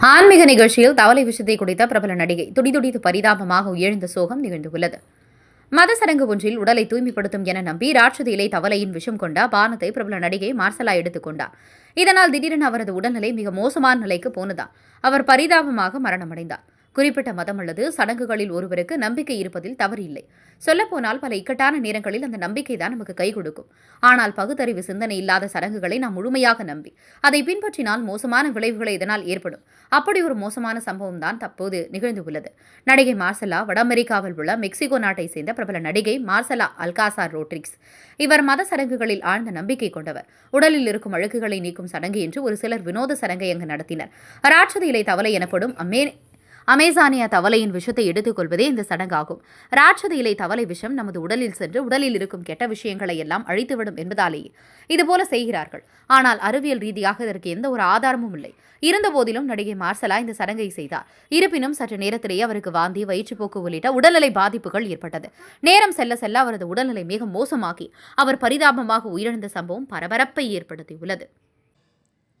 ஆன்மீக நிகழ்ச்சியில் தவளை விஷத்தை குடித்த பிரபல நடிகை துடிதுடித்து பரிதாபமாக உயர்ந்த சோகம் நிகழ்ந்துள்ளது மத சடங்கு ஒன்றில் உடலை தூய்மைப்படுத்தும் என நம்பி ராட்சத இலை தவளையின் விஷம் கொண்ட பானத்தை பிரபல நடிகை மார்சலா எடுத்துக் கொண்டார். இதனால் திடீரென அவரது உடல்நிலை மிக மோசமான நிலைக்கு போனதா? அவர் பரிதாபமாக மரணமடைந்தார். குறிப்பிட்ட மதம் அல்லது சடங்குகளில் ஒருவருக்கு நம்பிக்கை இருப்பதில் தவறில்லை. சொல்லப்போனால் பல இக்கட்டான நேரங்களில் அந்த நம்பிக்கை தான் நமக்கு கை கொடுக்கும். ஆனால் பகுத்தறிவு சிந்தனை இல்லாத சடங்குகளை நாம் முழுமையாக நம்பி அதை பின்பற்றினால் மோசமான விளைவுகளை இதனால் ஏற்படும். அப்படி ஒரு மோசமான சம்பவம் தான் தற்போது நிகழ்ந்துள்ளது நடிகை மார்சலா வட அமெரிக்காவில் உள்ள மெக்சிகோ நாட்டை சேர்ந்த பிரபல நடிகை மார்சலா அல்காசார் ரோட்ரிக்ஸ். இவர் மத சடங்குகளில் ஆழ்ந்த நம்பிக்கை கொண்டவர். உடலில் இருக்கும் அழுக்குகளை நீக்கும் சடங்கு என்று ஒரு சிலர் வினோத சடங்கை அங்கு நடத்தினர். ராட்சத இலை தவளை எனப்படும் அமே அமேசானியா தவளையின் விஷத்தை எடுத்துக்கொள்வதே இந்த சடங்காகும். ராட்சத இலை தவளை விஷம் நமது உடலில் சென்று உடலில் இருக்கும் கெட்ட விஷயங்களை எல்லாம் அழித்துவிடும் என்பதாலேயே இதுபோல செய்கிறார்கள். ஆனால் அறிவியல் ரீதியாக இதற்கு எந்த ஒரு ஆதாரமும் இல்லை. இருந்தபோதிலும் நடிகை மார்சலா இந்த சடங்கை செய்தார். இருப்பினும் சற்று நேரத்திலேயே அவருக்கு வாந்தி வயிற்றுப்போக்கு உள்ளிட்ட உடல்நிலை பாதிப்புகள் ஏற்பட்டது. நேரம் செல்ல செல்ல அவரது உடல்நிலை மிக மோசமாகி அவர் பரிதாபமாக உயிரிழந்த சம்பவம் பரபரப்பை ஏற்படுத்தியுள்ளது.